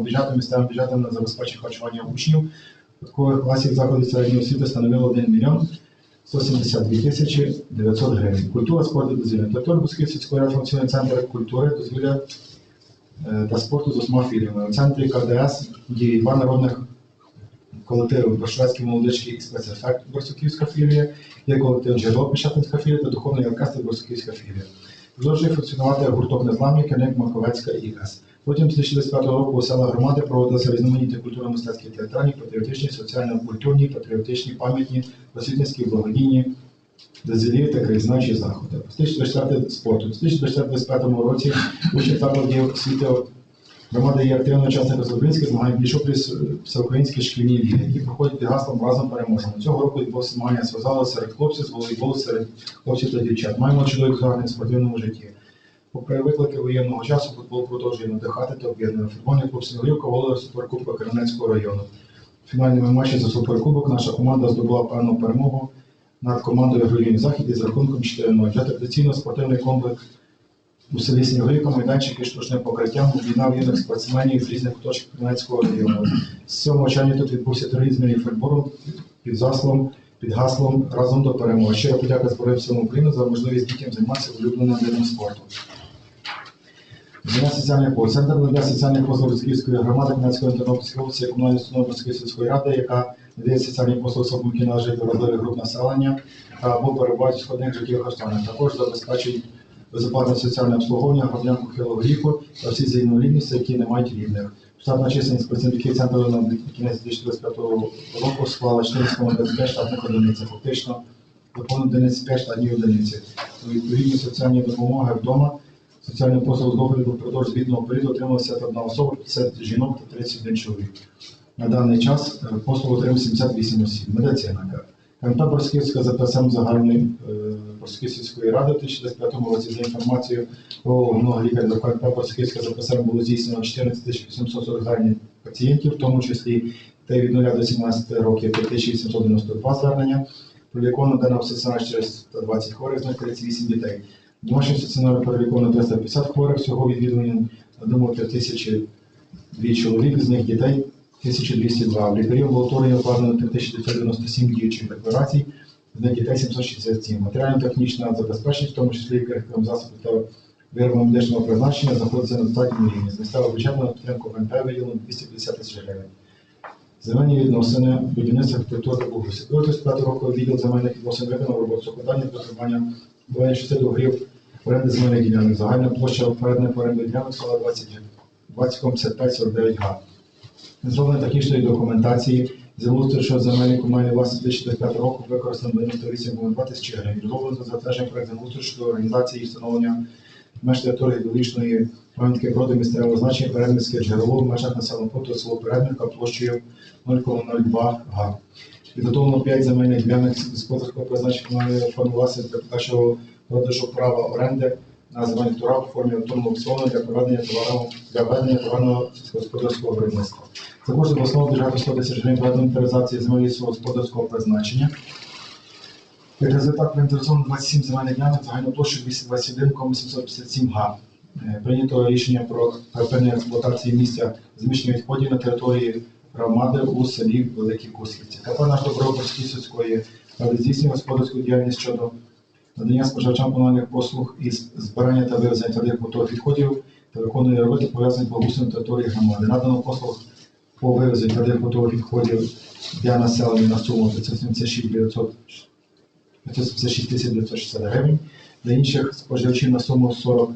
бюджетом місцевим бюджетом на забезпечення харчування учнів початкових класів закладів середньої освіти становило 1 мільйон 172 тисячі 900 гривень. Культура, спорту, дозвілля. Територія Бузької сільської ради функціонує центр культури, дозвілля е, та спорту з усіма філіями. У центрі КДС діє два народних колективи Брошвецький молодичий і спецефект Борсуківська філія, є колектив Джерело Печатинська філія та духовний оркестр Борсуківська філія. Продовжує функціонувати гурток незламний керівник Маковецька ІС. Потім з 2025 року у селах громади проводилися різноманітні культурно-мистецькі театральні, патріотичні, соціально-культурні, патріотичні, пам'ятні, просвітницькі, благодійні, дозвілі та краєзнавчі заходи. З 2024 спорту. З 2024-2025 році учні закладів освіти громади є активним учасником всеукраїнських змагань більшоплюс всеукраїнські шкільні ліги, які проходять під гаслом разом переможемо. Цього року відбулося змагання з серед хлопців з волейболу серед хлопців та дівчат. Маємо чудові досягнення в спортивному житті. Попри виклики воєнного часу, футбол продовжує надихати та об'єднує. Футбольний клуб Снігурівка володив суперкубка Кременецького району. В фінальному матчі за суперкубок наша команда здобула певну перемогу над командою Героїв Захід із рахунком 4-0. Для традиційно спортивний комплекс у селі Снігурівка майданчик із штучним покриттям об'єднав юних спортсменів з різних куточків Кременецького району. З 7 червня тут відбувся зміни футболу під заслом під гаслом разом до перемоги. Щиро подяка Збройним силам України за можливість дітям займатися улюбленим видом спорту. Для соціальних послуг. Центр надання соціальних послуг Руськівської громади Кам'янської Тернопільської області, є комунальною установою сільської ради, яка надає соціальні послуги які належать до вразливих груп населення та або перебувають складних життєвих обставинах. Також забезпечують безоплатне соціальне обслуговування громадян похилого віку та всі з інвалідністю, які не мають рідних. Штатна численність працівників центру на кінець 2025 року склала 4,25 штатних одиниць. Фактично доповнено 95 штатні одиниці. Відповідні соціальні допомоги вдома Соціальну послугу з догляду впродовж звітного періоду отримала 71 особа, 50 жінок та 31 чоловік. На даний час е, послугу отримав 78 осіб. Медицина. КМП Борськівська за ПСМ загальної е, Борськівської ради у 2025 році за інформацією про головного лікаря до КМП Борськівська за ПСМ було здійснено 14 840 звернень пацієнтів, в тому числі та від 0 до 17 років 5892 звернення. Проліковано дано стаціонар 420 хворих, з них 38 дітей. Домашній стаціонар переліковано 350 хворих, всього відвідування думаю, 3002 чоловік, з них дітей 1202. В лікарів амбулаторії укладено 3997 діючих декларацій, з них дітей 767. Матеріально-технічна забезпеченість, в тому числі лікарським засобів та виробами медичного призначення, знаходиться на достатньому рівні. З місцевого бюджету на підтримку ВНП виділено 250 тисяч гривень. Земельні відносини, будівництво архітектури. До 35 року відділ земельних відносин виконав роботу з укладання та двоє шести договорів оренди земельних ділянок. Загальна площа переданих оренди ділянок склала 20 20,5549 га. Зроблено технічної документації землеустрою щодо земельної комунальної власності 2005 року використано 98,2 тисячі гривень. Розроблено затвердження проект землеустрою щодо організації і встановлення меж території гідровічної пам'ятки природи місцевого значення Передміське джерело в межах населеного пункту село Передмівка площею 0,02 га. Підготовлено 5 земельних ділянок господарського призначення комунальної форми власності для подальшого продажу права оренди на земельних торгах у формі автономного аукціону для проведення товарного для ведення товарного сільськогосподарського виробництва. Також з обласного бюджету 100 тисяч гривень для інвентаризації земель сільськогосподарського призначення. Як результат проінтересовано 27 земельних ділянок загальною площею 221,757 га. Е, Прийнято рішення про припинення експлуатації місця зміщення відходів на території громади у селі Великі Куслівці. КП наш Добропольської сільської здійснює господарську діяльність щодо надання споживачам комунальних послуг із збирання та вивезення твердих побутових відходів та виконує роботи пов'язані з благоустрою території громади. Надано послуг по вивезенню твердих побутових відходів для населення на суму 576 900 576 тисяч 960 гривень. Для інших споживачів на суму 40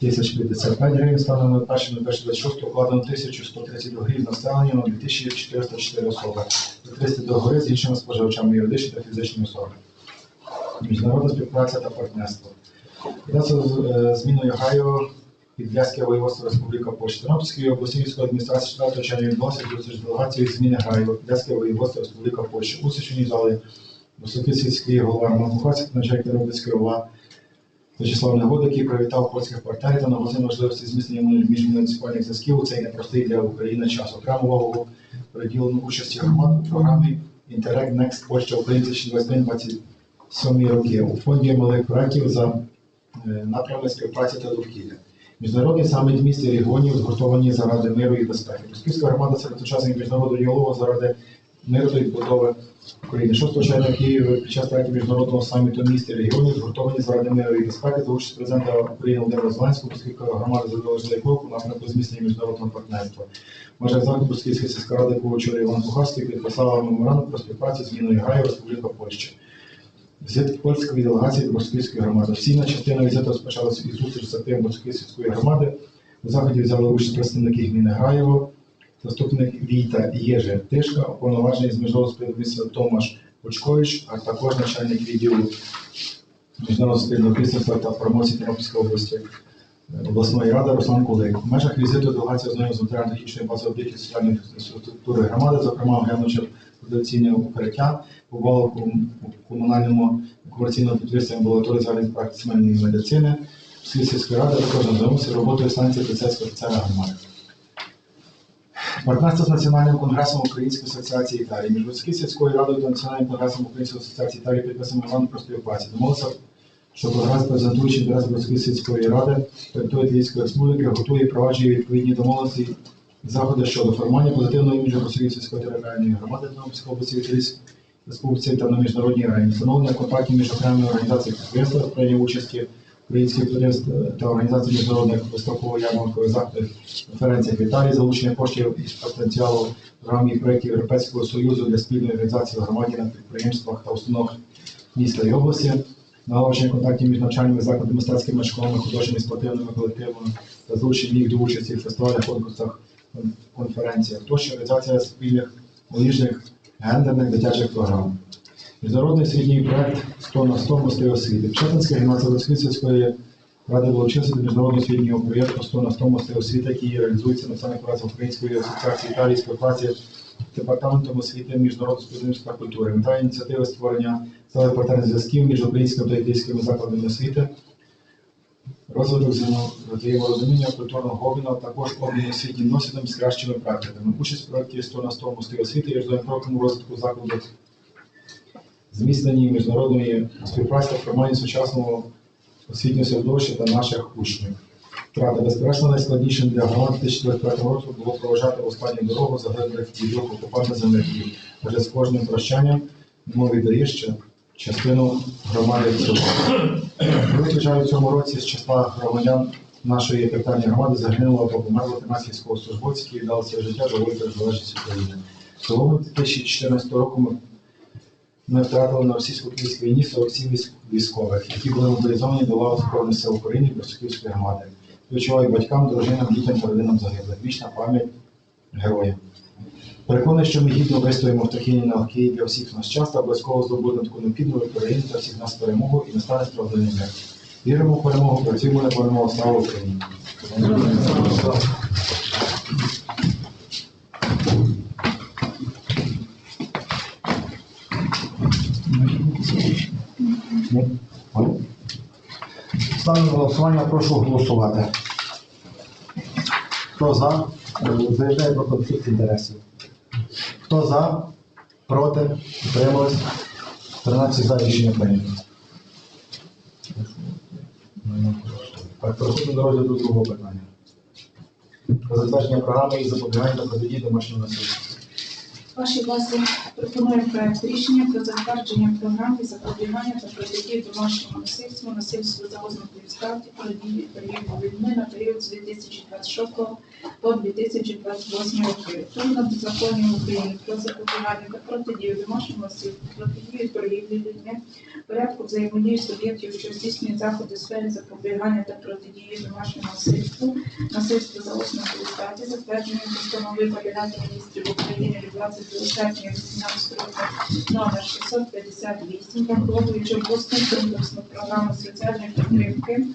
тисяч 55 гривень станом на 1 на 26 укладено 1132 гривень населення на 2404 особи. Закрити договори з іншими споживачами юридичні та фізичні особи міжнародна співпраця та партнерство. Зміною е, зміною Гайо Підляське воєводства Республіка Польща. Тернопільської області військової адміністрації 4 червня відбувся зустріч делегації зміни Гайо, Підляське воєводство Республіка Польща. У Січині зали високий сільський голова Роман Бухацький, начальник Тернопільської ОВА Вячеслав Негода, який привітав польських партнерів та наголосив важливості зміцнення міжмуніципальних зв'язків у цей непростий для України час. Окрему увагу приділено участі громад у програмі Інтерект Некст Польща Українці 2021 сьомі роки у фонді малих проєктів за е, напрями співпраці та довкілля. Міжнародний саміт міст і регіонів згуртовані заради миру і безпеки. Пісківська громада серед учасників міжнародного діалогу заради миру та відбудови України. Шостого червня Києва під час третього міжнародного саміту міст і регіонів згуртовані заради миру і безпеки за участь президента України Володимира Зеленського, оскільки громада задоволення кроку на напрямку зміцнення міжнародного партнерства. Може заклад сільська ради, яку Іван Кухарський підписала меморандум про співпрацю з Міною Граю Республіка Польща. Візит польської делегації до Москвської громади. Офіційна частина візиту розпочалася із зустріч з активом Москвської громади. У заході взяли участь представники гміни Граєво, заступник Війта Єжи Тишка, уповноважений з міжнародного співробітництва Томаш Очкович, а також начальник відділу міжнародного співробітництва та промоції Тернопільської області е, обласної ради Руслан Кулик. В межах візиту делегація ознайомилася з матеріально-технічною базою об'єктів соціальної інфраструктури громади, зокрема оглянувши потенційне укриття, побували в комунальному комерційному підприємстві амбулаторії загальної практики сімейної медицини. Сільської ради також ознайомився роботою станції поліцейського офіцера громади. Партнерство з Національним конгресом Української асоціації Італії. Між сільською радою та Національним конгресом Української асоціації Італії підписано меморандум про співпрацю. Домовилися, що конгрес, презентуючи інтерес Луцької сільської ради території Італійської республіки, готує і впроваджує відповідні домовленості заходи щодо формування позитивного іміджу Росії сільської територіальної громади Тернопільської області Італійської республіці та на міжнародній арені. Встановлення контактів між окремими організаціями підприємства прийняв участі українських підприємств та організацій міжнародних виставково-ярмаркових заходів конференціях в Італії, залучення коштів із потенціалу програм і проєктів Європейського Союзу для спільної організації громаді на підприємствах та установах міста і області, налагодження контактів між навчальними закладами, мистецькими школами, художніми спортивними колективами та залучення їх до участі в фестивалях, конкурсах, кон- конференціях, тощо реалізація спільних молодіжних гендерних дитячих програм. Міжнародний освітній проект 100 на 100 мости освіти. Печатинська гімназія Луцької ради долучилася до міжнародного освітнього проєкту 100 на 100 мости освіти, який реалізується Національним конгресом Української асоціації Італії співпраці департаментом освіти міжнародного та культури. Мета ініціативи створення сталих партнерних зв'язків між українськими та італійськими закладами освіти, розвиток взаємо- взаєморозуміння культурного обміну, також обмін освітнім досвідом з кращими практиками. Участь в проєкті 100 на 100 мости освіти є важливим кроком розвитку закладу зміцненні міжнародної співпраці та формуванні сучасного освітнього середовища та наших учнів. Втрата безперечно найскладнішим для громад 2025 року було проважати останню дорогу загиблих дідок окупанта земляків. Адже з кожним прощанням мов віддає ще частину громади цього. Виключаю в цьому році з числа громадян нашої епітальної громади загинуло або померло 13 військовослужбовців, які віддали своє життя за волю та незалежність України. Цього 2014 року ми ми втратили на російсько-українській війні 47 військ- військових, які були мобілізовані до лав Збройних сил України Берсуківської громади. Співчуваю батькам, дружинам, дітям та родинам загиблих. Вічна пам'ять героям. Переконаний, що ми гідно вистоїмо в такий нелегкий для всіх нас час та обов'язково здобудемо таку та всіх нас перемогу і настане справедливий мир. Віримо в перемогу, працюємо на перемогу. Слава Україні! Ні? Ставлю на голосування, прошу голосувати. Хто за? Е, Заявляє про конфлікт інтересів. Хто за? Проти? Утримались? 13 за рішення прийнято. Так, переходимо до розгляду другого питання. Про затвердження програми і запобігання та протидії домашнього насильства. Вашій власі пропонуємо проект рішення про затвердження програми запобігання та протидії домашньому насильству, насильству за ознакою статі, протидії періоду війни на період з 2026 по 2028 роки. Відповідно до законів України про запобігання та протидію домашньому насильству, протидію торгівлі людьми, порядку взаємодії суб'єктів, що здійснюють заходи у сфері запобігання та протидії домашньому насильству, насильству за ознакою статі, затвердження постанови Кабінету міністрів України від 22 серпня 2018 року номер 658, враховуючи обласну комплексну програму соціальної підтримки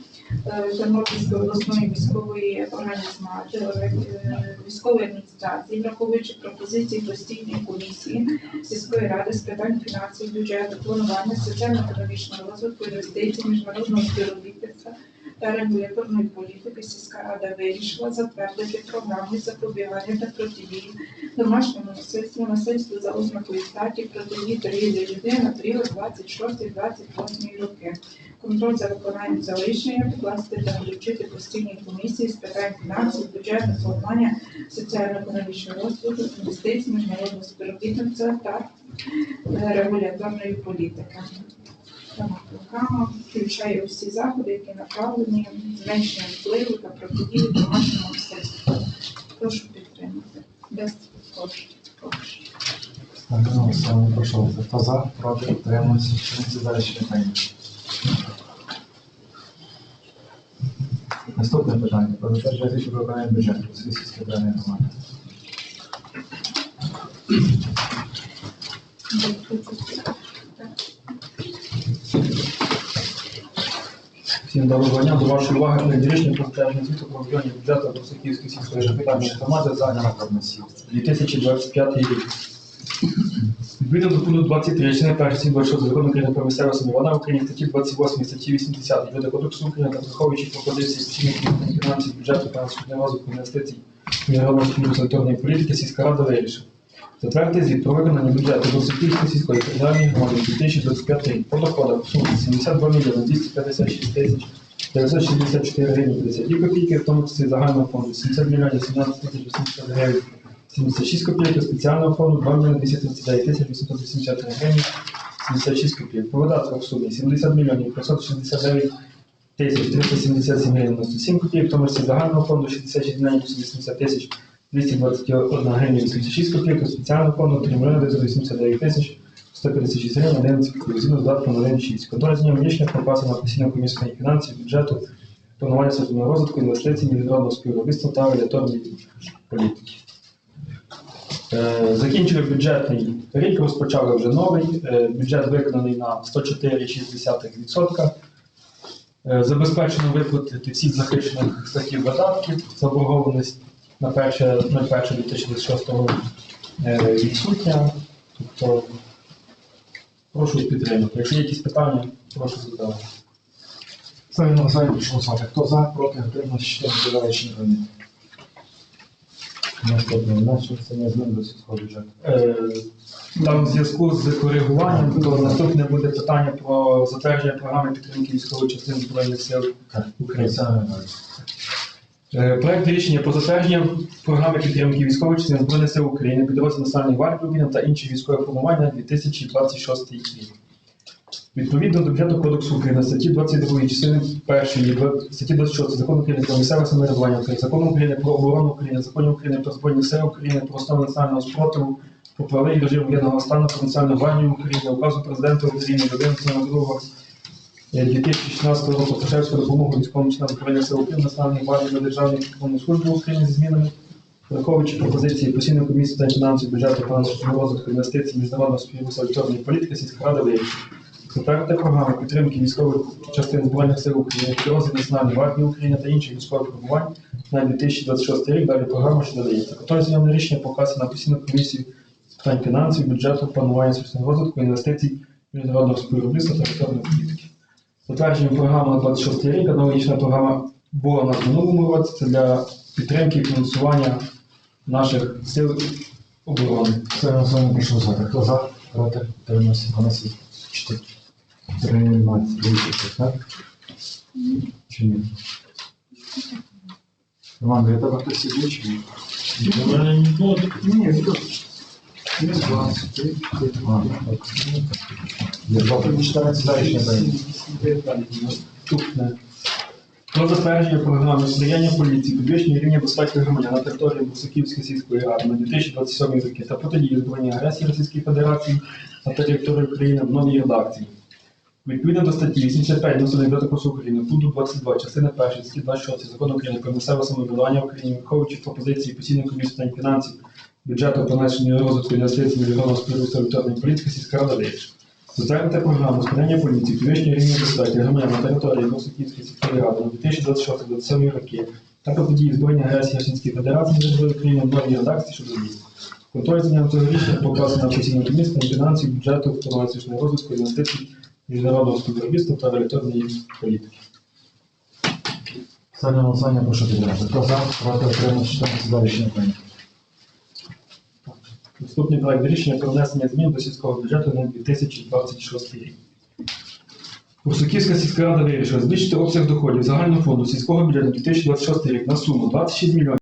е, Тернопільської обласної військової організації, е, військової адміністрації, враховуючи пропозиції постійної комісії сільської ради з питань фінансів, бюджету, планування, соціально-економічного розвитку, інвестицій, міжнародного співробітництва та регуляторної політики сільська рада вирішила затвердити програму запобігання та протидії домашньому насильству, насильству за ознакою статі, протидії торгівлі людей на період 26-28 роки. контроль за виконанням цього рішення покласти та включити постійні комісії з питань фінансів, бюджету, планування соціально-економічного розвитку, інвестицій, міжнародного співробітництва та е, регуляторної політики. Дана програма включає усі заходи, які направлені на зменшення впливу та протидії домашньому мистецтву. Прошу підтримати. Без коштів. Прошу. Хто за, проти, утримався, вчиниться за рішення. Наступне питання. Про затвердження рішення про виконання бюджету Російської державної громади. Доброго дня. До вашої уваги проект рішення про затвердження звіту про виконання бюджету Російської сільської державної громади за Загальна 2025 рік. Відповідно до пункту 23, частини першої 26 закону України про місцеве самоврядування в Україні, статті 28, статті 80 Бюджету кодексу України та враховуючи пропозиції комітетів фінансів, бюджету та розвитку інвестицій міжнародного спільної санітарної політики сільська рада вирішила. Затвердити звіт про виконання бюджету Російської сільської територіальної громади 2025 рік. По доходах в сумі 72 мільйони 256 тисяч 964 гривні 52 копійки, в тому числі загального фонду 70 мільйонів 17 тисяч 80 гривень. 76 копійок, спеціального фонду 2 мільйони 239 тисяч 883 гривні 76 копійок. По видатках в сумі 70 мільйонів 569 тисяч 377 гривень 97 копійок, в тому числі загального фонду 66 мільйонів 80 тисяч 221 гривня 86 копійок, спеціального фонду 3 мільйони 989 тисяч 156 гривень 11 копійок, згідно з додатком на 1,6. Контрольним рішення пропасу на постійну комісію фінансів, бюджету, планування соціального розвитку, інвестицій, міжнародного співробітництва та регуляторної політики. Е, Закінчили бюджетний рік, розпочали вже новий. Е, Бюджет виконаний на 104,6%. Е, Забезпечено виплатити всіх захищених статтів видатків, заборгованість на 1.01.2026 року е, відсутня. Тобто прошу підтримати. Якщо є якісь питання, прошу задавати. Ставлю на голосування. Прошу голосувати. Хто за, проти, утримався, вчиниться за рішення прийнято. Наступне. Внесення змін до сільського бюджету. Е, Там в зв'язку з коригуванням, то наступне буде питання про затвердження програми підтримки військової частини Збройних сил України. Е, Проект рішення про затвердження програми підтримки військової частини Збройних сил України, підрозділ Національної гвардії України та інші військові формування на 2026 рік. Відповідно до бюджету Кодексу України, статті 22 частини 1, статті 26 Закону України про місцеве самоврядування України, Закону України про оборону України, Закону України про Збройні Сили України, про основи національного спротиву, про правовий режим воєнного стану, про Національну гвардію України, указу президента України від 11.02 2016 року про допомогу військовим членам Збройних сил України, Національної гвардії та Державної прикордонної служби України зі змінами, враховуючи пропозиції постійної комісії та фінансів бюджету фінансового розвитку інвестицій міжнародного співробітної політики сільська рада вирішила. Затвердити програми підтримки військових частин Збройних сил України, підрозділів Національної гвардії України та інших військових формувань на 2026 рік. Далі програма, що додається. Контроль зйомне рішення показано на постійну комісію з питань фінансів, бюджету, планування соціального розвитку, інвестицій, міжнародного співробітництва та регуляторної політики. Затвердження програми на 26 рік. Аналогічна програма була на минулому році. Це для підтримки і фінансування наших сил оборони. Ставлю на голосування. Прошу голосувати. Хто за, проти, утримався, вносить 4. Приймається. Вийшов, так? Чи ні? Роман, для тебе хтось сидить чи ні? Ні, не тут. Два, три, три, два. Є два, три, 14 за рішення прийнято. Наступне. Про затвердження програми сприяння поліції, підвищення рівня безпеки громадян на території Бусаківської сільської ради на 2027 роки та протидії збройній агресії Російської Федерації на території України в новій редакції. Відповідно до статті 85 Національного кодексу України, пункту 22, частини 1, статті 26 Закону України про місцеве самоврядування в Україні, враховуючи пропозиції постійної комісії питань фінансів, бюджету, понесення розвитку інвестицій, міжнародного співробітництва регуляторної політики, сільська рада вирішила. Затвердити програму сприяння поліції, підвищення рівня безпеки громадян на території Мосиківської сільської ради на 2026-2027 роки та протидії збройній агресії Російської Федерації на України в новій редакції щодо змін. Контроль ним цього рішення покласти на постійну комісію фінансів, бюджету, економічного розвитку, інвестицій, міжнародного співробітництва та регуляторної політики. На голосування. Прошу підтримати. Хто за, проти, утримався, 14 за рішення прийнято. Наступний проект рішення про внесення змін до сільського бюджету на 2026 рік. Бурсуківська сільська рада вирішила збільшити обсяг доходів загального фонду сільського бюджету 2026 рік на суму 26 мільйонів